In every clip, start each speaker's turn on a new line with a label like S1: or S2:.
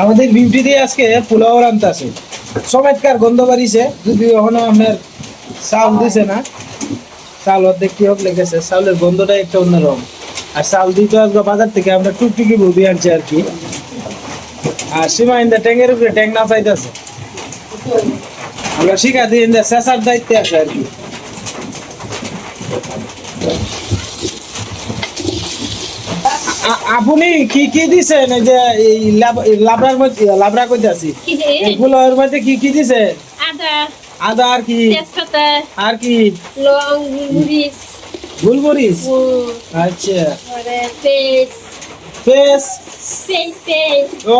S1: আমাদের বিউটি দিয়ে আজকে পোলাও রান্তা আছে। চমৎকার গন্ধ বাড়িছে যদি এখনও আপনার চাউল দিছে না। চাউল অর্ধেক কি হোক লেগেছে চাউলের গন্ধটা একটা অন্যরকম। আর চাউল দিতে আজকে বাজার থেকে, আমরা টুকটুকি বৌদি আনছি আর কি। আর সীমা ইন্দা ট্যাঙ্গের উপরে ট্যাঙ্ক না চাইতেছে আমরা শিখা দিই ইন্দা শেষার দায়িত্বে আছে আর কি। আপনি কি কি দিছেন এই যে এই লাব- এই লাবড়ার মধ্যে লাবড়া কইতে আছি? এগুলোর মধ্যে কি কি দিছে?
S2: আদা।
S1: আদা আর কি?
S2: তেজপাতা।
S1: আর কি?
S2: লং মরিচ
S1: গুলমরিচ আচ্ছা।
S2: পেস্ট
S1: পেঁয়াজ
S2: পেস্ট পেস্ট
S1: ও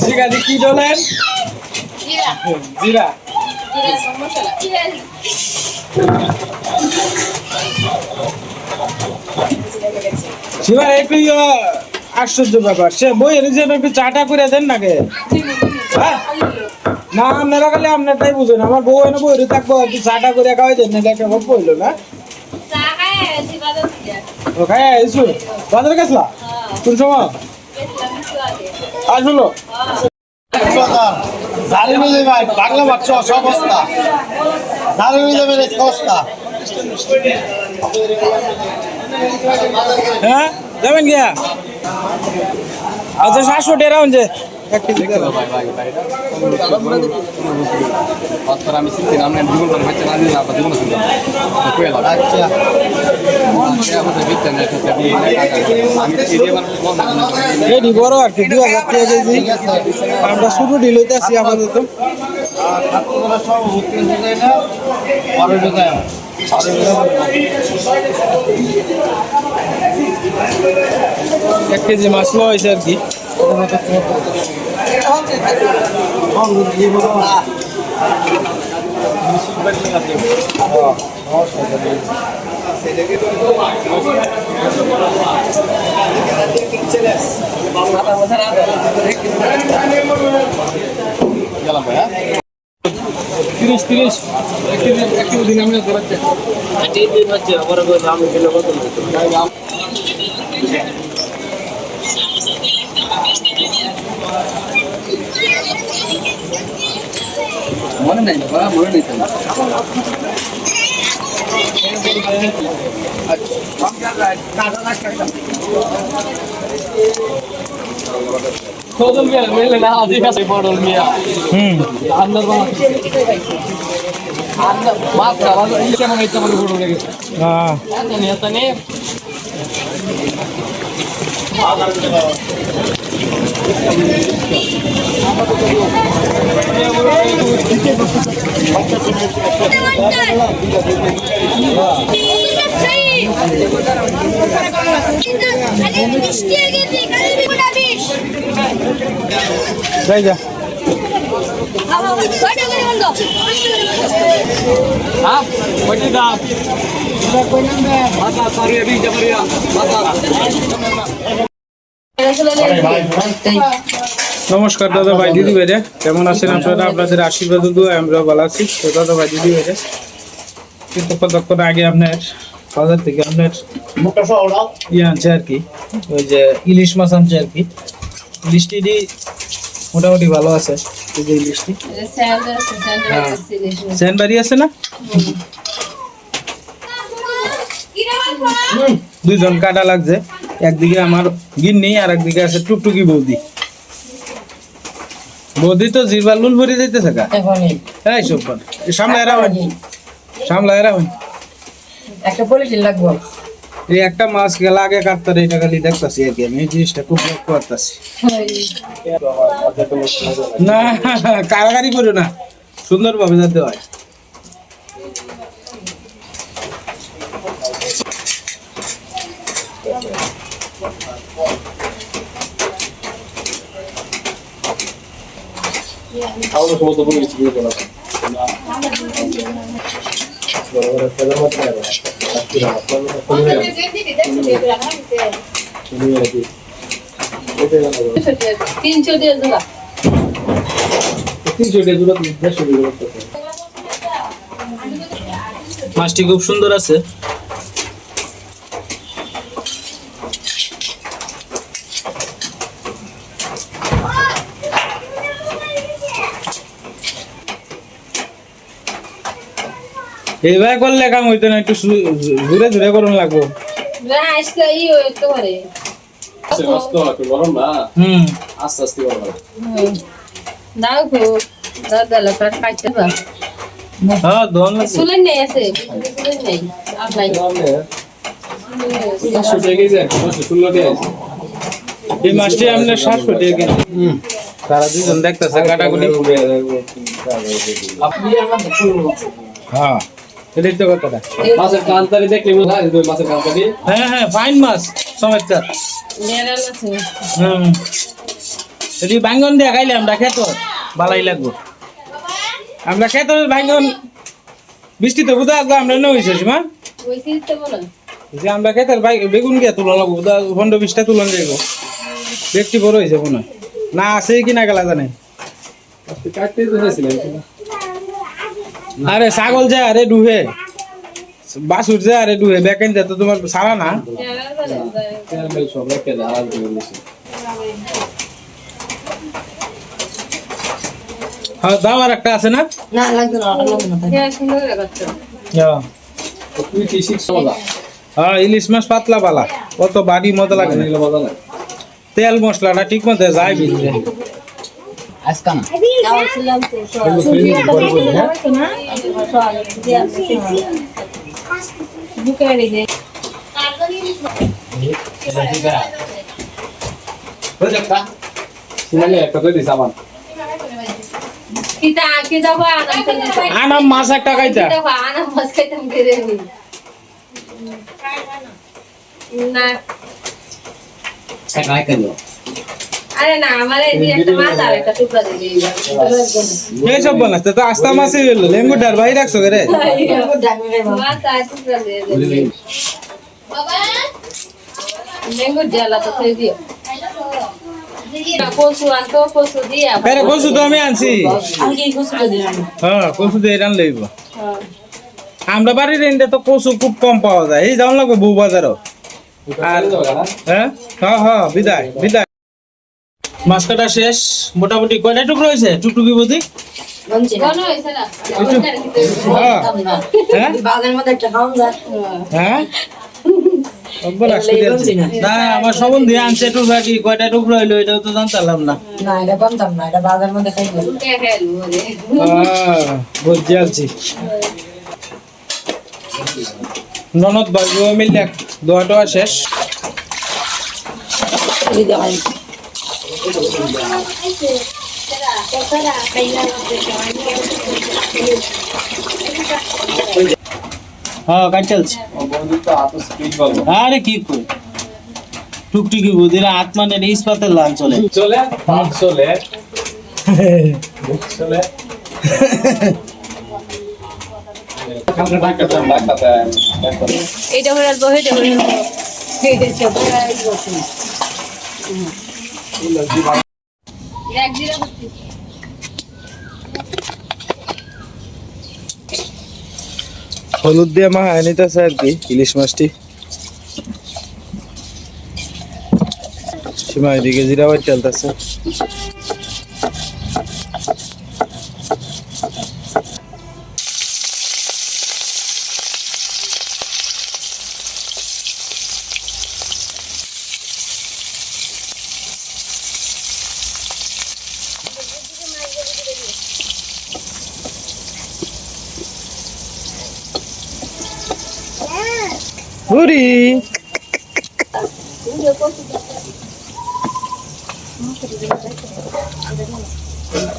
S1: ঠিক আছে কি ডলেন
S2: জিরা
S1: জিরা শিবার একটু আশ্চর্য ব্যাপার। সে বই এর জন্য একটু চাটা করে দেন নাকি হ্যাঁ? না আপনারা খালি আপনারটাই বুঝেন। আমার বউ এনে বই থাকব একটু চাটা করে খাওয়াই দেন নাহলে একটা গল্প হইল না? ও খাই আইসু বাজারে গেছলা? কোন সময়? আসলো?
S3: জারি মিলে ভাই, বাংলা মাছ সব অবস্থা। জারি মিলে মেরে অবস্থা
S1: হ্যাঁ যাবেন গিয়া? আচ্ছা সাতশো টেরা হচ্ছে
S4: আমি আমাদের
S1: দুই হাজার আমরা শুরু ডিল হইতে
S3: পরে ঢুকায়
S1: এক কেজি মাছ হয়েছে আর কি।
S4: গেলাম ভাই হ্যাঁ।
S1: তিরিশ তিরিশ
S4: এক কেজি এক কেজি দিন আমি ধরাচ্ছে মনে নেই বাবা মনে নেই তো।
S1: হুম।
S4: আন্দার বাবা আন্দার মাছ খাওয়া এই কেমন ইচ্ছা মনে পড়ল লেগেছে
S1: হ্যাঁ নমস্কার দাদা ভাই দিদি ভাইরে কেমন আছেন আপনারা? আপনাদের আশীর্বাদ দোয়া আমরা ভালো আছি। তো দাদা ভাই দিদি ভাইরে কিন্তু কতক্ষণ আগে আপনার বাজার থেকে আপনার ইয়ে আনছে আর কি ওই যে ইলিশ মাছ আনছে আর কি। ইলিশটি দি মোটামুটি ভালো আছে এই যে ইলিশটি। স্যানবারি আছে না? দুইজন কাটা লাগছে। একদিকে আমার গিন্নি আর একদিকে আছে টুকটুকি বৌদি। বৌদি তো জিরবার লুল ভরে যাইতেছে কা এই সব সামনে এরা হয় সামলা এরা হয়
S5: একটা পলিটিন লাগবো?
S1: এই একটা মাছ গেলা আগে কাটতার এটা খালি দেখতাছি আর কি আমি এই জিনিসটা খুব লক্ষ্য করতেছি। না কারাগারি করো না সুন্দরভাবে যাতে হয়।
S4: খাওয়ানোর সময় তো বলে গেছি বুঝতে
S2: তিনশো দিয়ে জোড়া
S4: তিনশো টাকা জোড়া দেড়শো টাকা
S1: মাছটি খুব সুন্দর আছে। এইবার করলে কাম হইতো না একটু জোরে জোরে করুন লাগবো।
S4: আস্তে আস্তে
S2: দাও গো দাও দাও কাটতে
S1: হ্যাঁ দোন
S2: সুলেন নেই আছে সুলেন নেই আর নাই।
S1: এই কেজি তারা দুজন দেখতেছে কাটাকুটি। হ্যাঁ। এটাই তো কথাটা।
S4: মাছের কান্তারি দেখলে বোঝা মাছের কান্তারি
S1: হ্যাঁ হ্যাঁ ফাইন মাছ চমৎকার হুম। যদি বাইঙ্গন দিয়ে খাইলে আমরা খেত ভালাই লাগবো। আমরা খেত বাইঙ্গন বৃষ্টি তো বুধা আসলে আমরা নয় হয়েছে মা। যে আমরা খেতে বেগুন গিয়ে তুলন লাগবো পনেরো বিশটা তুলন যাইব ব্যক্তি বড় হয়েছে মনে না আছে কি না গেলা জানে।
S4: কাটতে তো হয়েছিলাম
S1: আরে ছাগল যায় আরে ডুহে বাসুর যায় আরে ডুহে বেকেন যায় তো তোমার সারা না। হ্যাঁ দাও আর একটা আছে না?
S5: না লাগবে না লাগবে না
S2: হ্যাঁ
S1: হ্যাঁ ইলিশ মাছ পাতলা বালা অত বাড়ি মতো লাগে না।
S4: মজা লাগে
S1: তেল মশলাটা ঠিক মতো যায় ভিতরে
S2: দিতে
S1: আনাম মাছ একটা খাইতা।
S2: আনাম মাছ খাইতাম না। আরে না আমার এই একটা মাছ আর একটা টুকরা দিয়ে
S1: এই সব বানাচ্ছে তো আস্তা মাছই হইল লেঙ্গু ডার ভাই রাখছো রে
S5: ডাঙে রে? বাবা।
S2: মাছ আর টুকরা দিয়ে দিই লেঙ্গুর জ্বালা তো খেয়ে দিও। কচু
S1: তো আমি আনছি।
S5: আমি কি কষ্ট দিলাম
S1: হ্যাঁ কচু দিয়ে রান লইব।
S2: হ্যাঁ।
S1: আমরা বাড়ির এনতে তো কচু খুব কম পাওয়া যায়। এই যাওয়া লাগবে বউ বাজারও। আর হ্যাঁ? হ্যাঁ হ্যাঁ বিদায় বিদায়। মাছ কাটা শেষ মোটামুটি কয়টা টুকরো হয়েছে? টুকটুকি বুঝি। হ্যাঁ। হ্যাঁ?
S5: বাগানের মধ্যে একটা খাওয়ান যায়।
S1: হ্যাঁ? আমার সম্বন্ধে আনছে কয়টা টুকরো হইল এটাও তো জানতাম না।
S5: না এটা বানতাম না এটা বাগানের মধ্যে খাইব
S2: কে খেলব রে?
S1: আহ, বুঝছি আলছি ননদ বাজু মিললে দোয়া টোয়া শেষ। কাজ চলছে।
S4: বলব
S1: আরে কি কই টুকটুকি বুদিরা হাত মানে ইস্পাতের লাল চলে।
S4: চলে চলে চলে
S2: এইটা হয়ে আসব হয়ে আসব
S1: হলুদ দিয়ে মা আনিতেছে আর কি ইলিশ মাছটি। সীমা এদিকে জিরা বাড়ি চলতেছে বুড়ি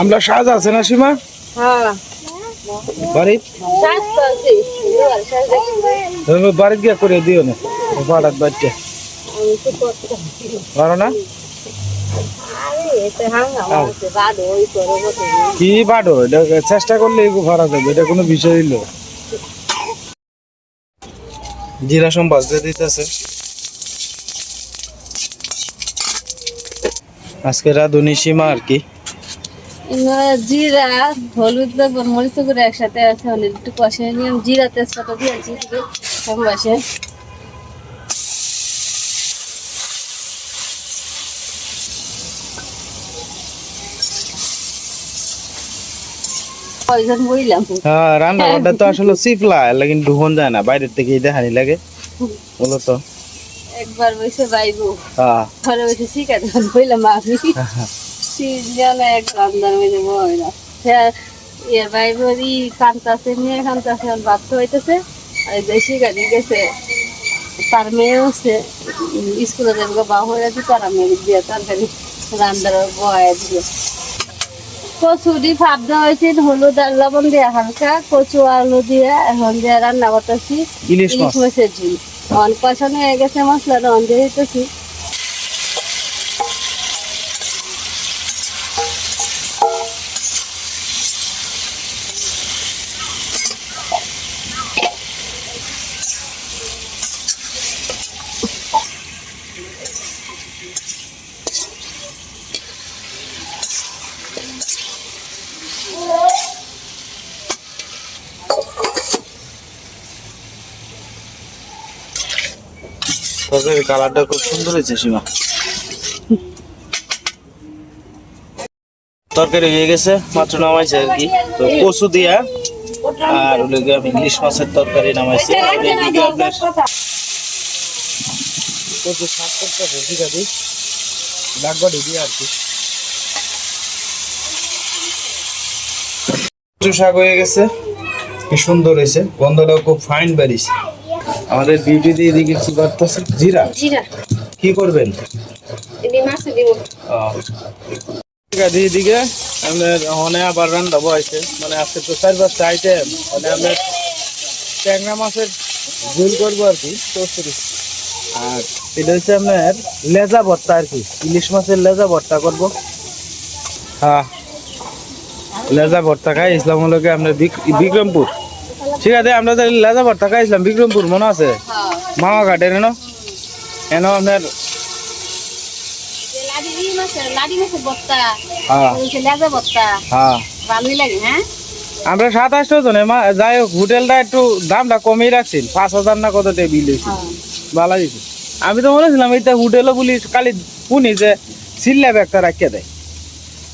S1: আমরা সাজ আছে না সীমা?
S2: হ্যাঁ।
S1: গিয়ে করে দিও না পারো। না? কি বাড়ো? এটা চেষ্টা করলে ভাড়া যাবে এটা কোনো বিষয় হইল জিরা সম্বাস দিতেছে। আজকে রাধুনি সীমা আর কি।
S2: জিরা হলুদ লবণ মরিচ করে একসাথে আছে একটু জিরা তেজপাতা দিয়েছি কয়জন বইলাম।
S1: হ্যাঁ রান্না ঘরটা তো আসলে সিপলা লেকিন ঢুকন যায় না বাইরের থেকে দেখানি লাগে। বলো তো।
S2: একবার বসে বাইবু
S1: হ্যাঁ।
S2: ঘরে বসে বইলাম আমি। তিনজনে এক রান্নার মধ্যে বই না। ইয়ে বাইবরি কান্তাছে মেয়ে কান্তাছে বাচ্চ হইতেছে। আর দেশি গাড়ি গেছে তার মেয়ে হচ্ছে স্কুলে যাবে বা হয়ে দিয়ে তরকারি রান্নার বয় দিয়ে কচুরি ভাত দেওয়া হয়েছে হলুদ আর লবণ দিয়ে হালকা কচু আলু দিয়ে এখন দিয়ে রান্না করতেছি।
S1: ইলিশ
S2: ইলিশ মাছের ঝুল। অন কষানো হয়ে গেছে মশলাটা অন দিয়ে
S1: কালারটা খুব সুন্দর হয়েছে সীমা। তরকারি হয়ে গেছে মাত্র নামাইছে আর কি। তো কচু দিয়া আর ওগুলো আমি ইলিশ মাছের তরকারি নামাইছি। কচু শাক করতেছে ঠিক আছে? লাগবাড়ি দিয়ে আর কি। কচু শাক হয়ে গেছে কি সুন্দর হয়েছে গন্ধটাও খুব ফাইন বেরিয়েছে। আমাদের বিউটি দিয়ে এদিকে কি করতেছে? জিরা?
S2: জিরা।
S1: কি করবেন?
S2: মাছে দিব।
S1: এদিকে হনে আবার মানে আজকে তো চার পাঁচটা আইটেম মানে ট্যাংরা মাছের ঝোল করব আর কি চৌত্রিশ আর এটা হচ্ছে আপনার লেজা ভর্তা আর কি ইলিশ মাছের লেজা ভর্তা করব। হ্যাঁ। লেজা ভর্তা খাই বিক্রমপুর। ঠিক আছে আমরা তো লেজা ভর্তা খাইছিলাম বিক্রমপুর মনে আছে?
S2: হ্যাঁ।
S1: মামা ঘাটের এনো? এনো আপনার হ্যাঁ। হ্যাঁ। আমরা সাত জনে যাই হোক হোটেলটা একটু দামটা কমিয়ে রাখছেন পাঁচ হাজার না কত বিল হয়েছে ভালো দিছে আমি তো মনেছিলাম এইটা হোটেলও বলি কালি শুনি যে সিল্লাব একটা রাখিয়ে দেয়।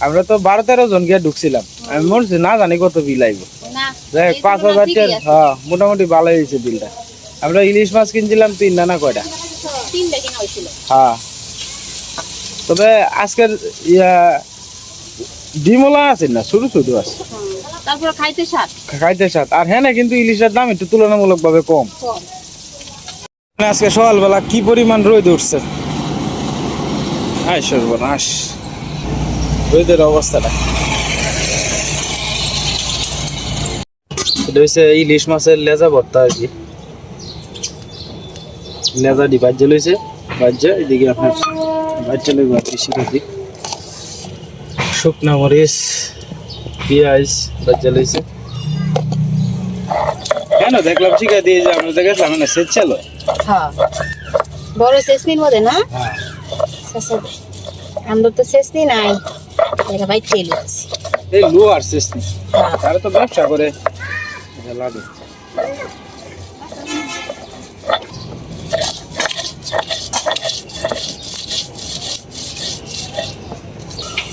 S1: আমরা তো বারো তেরো জন গিয়ে ঢুকছিলাম। আমি মনে না জানি কত বিল আইব। যাই পাঁচ হাজার হ্যাঁ মোটামুটি ভালো হয়েছে বিলটা আমরা ইলিশ মাছ কিনছিলাম তিন না কয়টা? হ্যাঁ। তবে আজকের ইয়া ডিমলা আছে না? ছোট ছোট আছে।
S2: তারপর খাইতে স্বাদ।
S1: খাইতে সাথ আর হ্যাঁ না কিন্তু ইলিশের দাম একটু তুলনামূলক ভাবে কম।
S2: কম
S1: আজকে সকালবেলা কি পরিমাণ রোদ উঠছে? আয় সর্বনাশ। রোদের অবস্থাটা। এটা হচ্ছে ইলিশ মাছের লেজা ভর্তা আর কি লেজা ডি বাজ্য লইছে বাজ্য এদিকে আপনার বাজ্য লইব আর বেশি করে শুকনা মরিচ পেঁয়াজ বাজ্য লইছে। কেন দেখলাম আছে দিয়ে যে আমরা দেখেছিলাম না সেচ ছিল
S5: হ্যাঁ। বড় চেসনির মধ্যে না? আচ্ছা, আমরা তো চেসনি নাই। এটা ভাই তেল
S1: এই লো আর শেষ নেই
S5: হ্যাঁ।
S1: তারা তো ব্যবসা করে। লাগে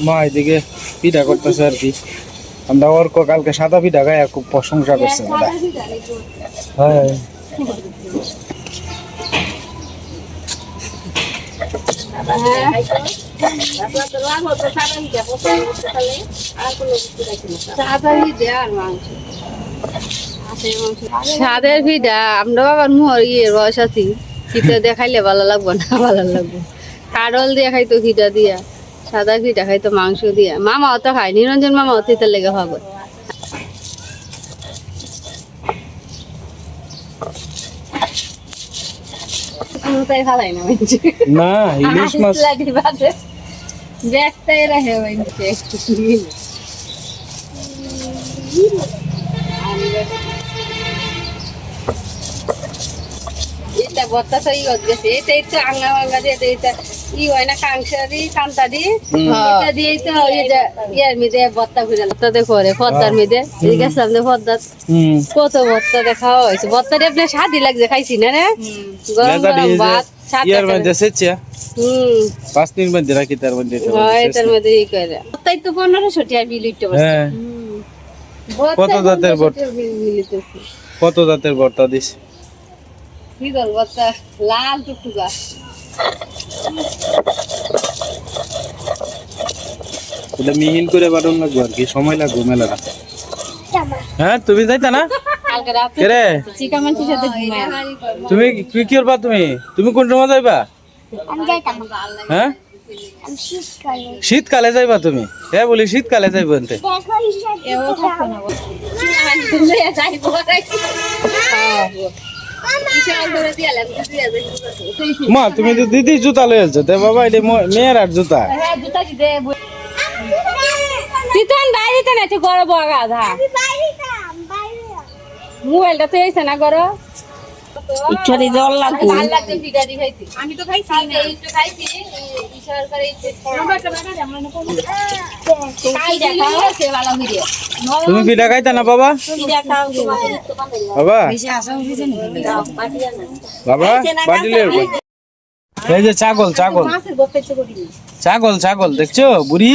S1: মা এদিকে পিঠা করতেছে আর কি। আমরা ওর কালকে সাদা পিঠা গায়ে খুব প্রশংসা করছে দাদা। হ্যাঁ।
S2: স্বাদের ভিডা আমরা বাবার মোর ইয়ে রস আছি। খিটা দিয়ে খাইলে ভালো লাগবো না ভালো লাগবো। কারল দিয়ে খাইতো খিটা দিয়া সাদা খিটা খাইতো মাংস দিয়া। মামা অত খায় নিরঞ্জন মামা লেগে না
S1: ইলিশ মাছ।
S2: লাগে বাদে। রাখে মাইনছে। ই গেছে আঙ্গা মাঙ্গা দিয়ে এটা ই হয় না কান্তা এটা তো ইয়ার বত্তা ঘুরে পদ্মার পদ্মার। কত বত্তা দেখা হয়েছে। বত্তা দিয়ে আপনার স্বাদই লাগছে খাইছি না রে? গরম গরম
S1: দিয়ে
S2: ভাত সাথে
S1: ইয়ার মধ্যে সেচে।
S2: হুম।
S1: পাঁচ দিন মধ্যে রাখি তার মধ্যে
S2: হয়
S1: মধ্যে
S2: এটার মধ্যে ই করে। তাই তো পনেরোশো টাকা বিল উঠতে পারছে
S1: হ্যাঁ। কত জাতের বট? কত জাতের ভর্তা দিস?
S2: কি দল লাল টুকটুকা
S1: এটা মিহিন করে বাটন লাগবে আর কি সময় লাগবে মেলাটা হ্যাঁ তুমি যাইতা না?
S2: কালকে রাতে
S1: কে রে?
S2: চিকা মাংসের সাথে ঘুমায়।
S1: তুমি কি কি করবা তুমি? তুমি কোন সময় যাইবা? হ্যাঁ? শীতকালে। যাইবা তুমি? হ্যাঁ বলি শীতকালে যাইবা
S2: না
S1: মা তুমি তো দিদি জুতা লয়ে আছো তে বাবা এটা মেয়ের আর জুতা।
S2: তিতন বাইরে না তুই গড় বগা ধা। মোবাইলটা তো এইছে না গড়
S5: ইচ্ছারি জল লাগবো
S2: আমি তো খাইছি খাইছি এই সরকারি
S1: তুমি পিঠা খাইতা না বাবা? বাবা? বাবা বাটি এই যে ছাগল ছাগল। ছাগল ছাগল দেখছ? বুড়ি?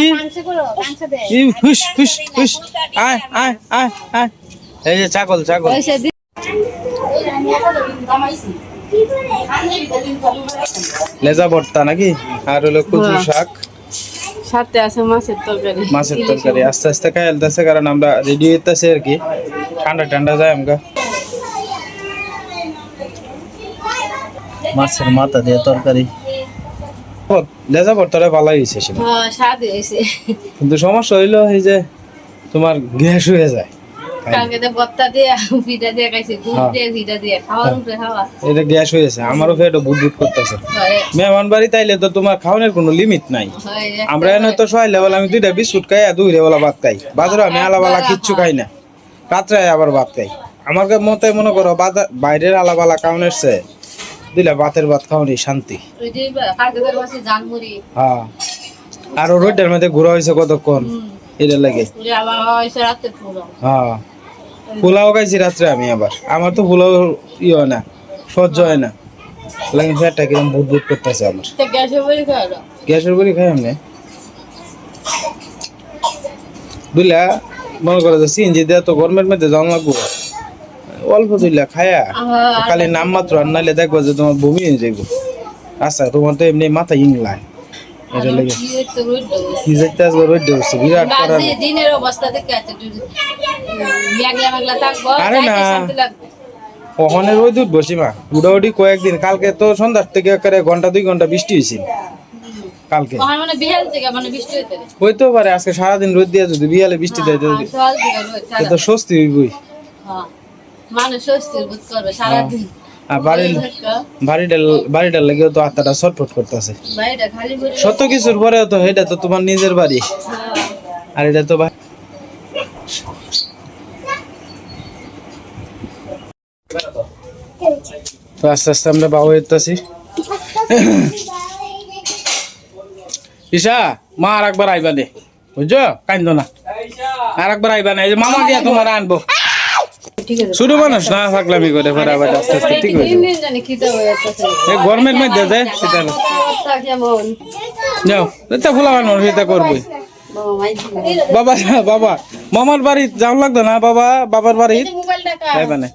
S1: হুস হুস হুস আয় আয় আয় আয়। এই যে ছাগল ছাগল।
S2: দি
S1: লেজা ভর্তা নাকি? আর হলো কচু শাক।
S2: সাথে আছে মাছের তরকারি।
S1: মাছের তরকারি। আস্তে আস্তে খাই আলতেছে কারণ আমরা রেডি হইতেছে আর কি। ঠান্ডা ঠান্ডা যায় আমগা। মাছের মাথা দিয়ে তরকারি। ও লেজা ভর্তাটা ভালো হয়েছে সেটা।
S2: হ্যাঁ স্বাদ হয়েছে।
S1: কিন্তু সমস্যা হইল এই যে তোমার গ্যাস হয়ে যায়। হ্যাঁ।
S2: খাওয়া
S1: এটা গ্যাস হয়েছে আমারও পেটও বুট বুট করতেছে। মেহমান বাড়ি তাইলে তো তোমার খাওয়ানোর কোনো লিমিট নাই। আমরা এনে তো সহায় লেভেল আমি দুইটা বিস্কুট খাই আর দুই লেবেলা ভাত খাই। বাজারে আমি আলাবালা কিচ্ছু খাই না। রাত্রে আবার ভাত খাই। আমার মতে মনে করো বাইরের আলাবালা খাওয়ান এসছে দিলে ভাতের ভাত খাওয়ানি শান্তি। হ্যাঁ। আর রোডের মধ্যে ঘোরা হয়েছে কতক্ষণ? এটা লাগে। হ্যাঁ। পোলাও খাইছি রাত্রে আমি আবার। আমার তো পোলাও ইয়ে হয় না সহ্য হয় না। লাগে ফ্যাটটা কিরম বুট বুট করতেছে আমার। গ্যাসের করে খাই আমি। বুঝলা মনে করো যে সিএনজি দেওয়া তো গরমের মধ্যে যাওয়া লাগবো। অল্প দিলা খায়া খালি নাম মাত্র আর নাইলে দেখব যে তোমার বমি হয়ে যাইব। আচ্ছা তোমার তো এমনি মাথা ইংলায়। এটা লেগে। কি আসবে বিরাট করার
S2: দিনের অবস্থা দেখে আছে মেঘলা মেঘলা থাকব
S1: আরে না। রোদ উঠবো সীমা। উডাউডি কয়েকদিন কালকে তো সন্ধ্যার থেকে একেবারে ঘণ্টা দুই ঘণ্টা বৃষ্টি হয়েছিল কালকে।
S2: মানে মানে।
S1: হইতেও পারে আজকে সারাদিন রোদ দিয়ে যদি বিয়ালে বৃষ্টি দেয় তো স্বস্তি হইবই।
S2: হ্যাঁ। মানুষ স্বস্তির বোধ করবে সারাদিন।
S1: বাড়ির বাড়িটা বাড়িটার লেগেও তো আত্মাটা ছটফট করতেছে। সত্য কিছুর পরেও তো এটা তো তোমার নিজের বাড়ি। আর এটা তো তো আস্তে আস্তে আমরা বাবু হইতেছি। ঈশা মা আর একবার আইবা নে বুঝছ? কান্দ না। আর একবার আইবা না। এই যে মামা গিয়া তোমার আনব। শুরু মানুষ না থাকলামি করে পরে আবার আস্তে আস্তে ঠিক হয়ে যাবে গরমের মধ্যে যে সেটা যাও এটা খোলা মানুষ এটা করবই
S2: বাবা
S1: বাবা মামার বাড়ি যাও লাগতো না? বাবা বাবার বাড়ি? তাই মানে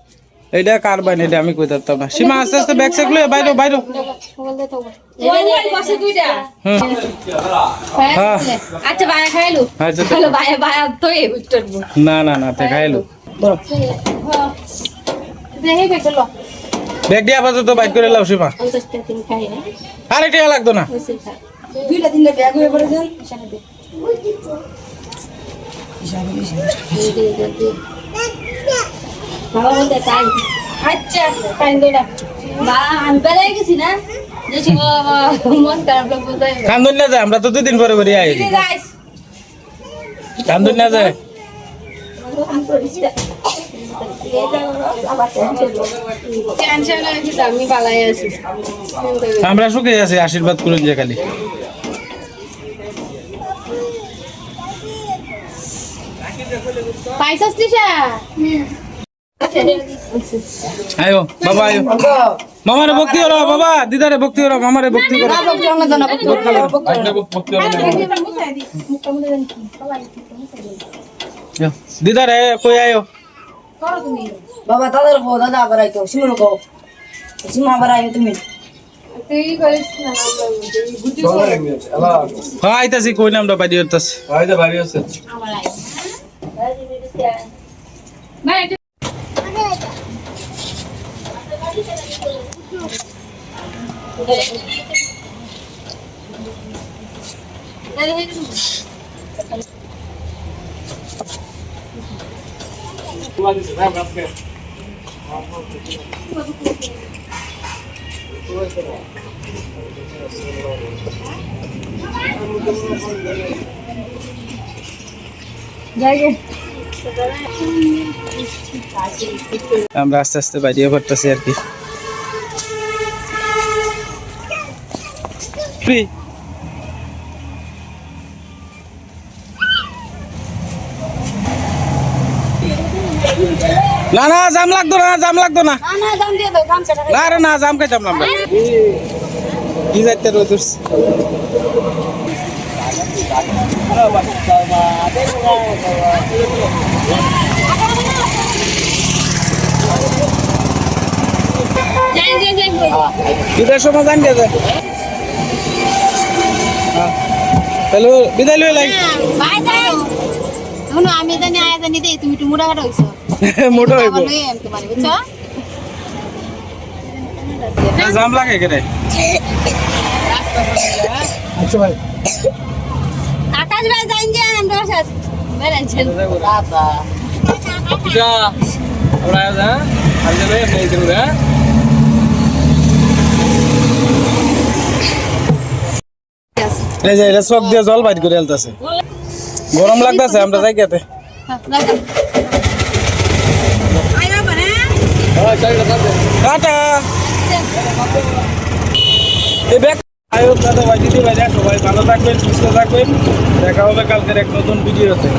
S1: এইটা কার বাইন এটা আমি কই দিতাম না। সীমা আস্তে আস্তে ব্যাগ চেক লয়ে বাইরো বাইরো।
S2: আচ্ছা খাইলু?
S1: আচ্ছা না না না তে খাইলো।
S2: গেছিল
S1: ব্যাগ দিয়ে আপাতত বাইক করে লাও সীমা।
S5: পঞ্চাশ টাকা তুমি খাই না
S1: আরে টিয়া লাগতো না।
S6: দুইটা তিনটা ব্যাগ হয়ে পড়েছেন
S5: বাবা বলতে তাই আচ্ছা বা আমি গেছি না। মন
S1: কান্দুন না যায় আমরা তো দুদিন পরে পরে আই কান্দুন না যায়
S2: টেনশন হয়েছে তো আমি পালাই আছি
S1: আমরা সুখে আছি আশীর্বাদ করুন যে খালি আয়ো বাবা আয়ো মামারে ভক্তি করো বাবা দিদারে ভক্তি করো মামারে ভক্তি করো। দিদারে কই আয়ো?
S6: বাবা দাদার কো দাদা আবার আইতো। সিমুর কো সিমা আবার আইতো তুমি?
S1: হ্যাঁ আইতাছি কই নামটা বাইরে হইতাছে?
S4: বাড়ি আছে।
S2: ভাই একটু
S1: আমরা আস্তে আস্তে বাইরে করতেছি আর কি। না না জাম লাগতো না জাম লাগতো না।
S5: না
S1: রে না জাম খাইতাম না আমরা কি যাইতে
S5: যাই
S1: বিদায় সময় জান গে যায় হ্যালো বিদায় লই
S5: বাই যাই শুনো আমি জানি আয়া জানি দেই তুমি একটু মোটা কাটা হইছো।
S1: মোটো হইব।
S5: আবার লই আমি তোমার বুঝছ?
S1: জাম লাগে কেরে আচ্ছা ভাই।
S5: আকাশ ভাই যাই যে আমরা সাথে বেরাইছেন
S4: যা আমরা যা আমি যাবে এই দিন
S1: এই যে এটা চোখ দিয়ে জল বাইর করে আলতাছে। গরম লাগতেছে, আমরা যাই গেতে টাটা। দাদা, ভাই দিদি ভাই সবাই ভালো থাকবেন, সুস্থ থাকবেন। দেখা হবে কালকের এক নতুন ভিডিওতে।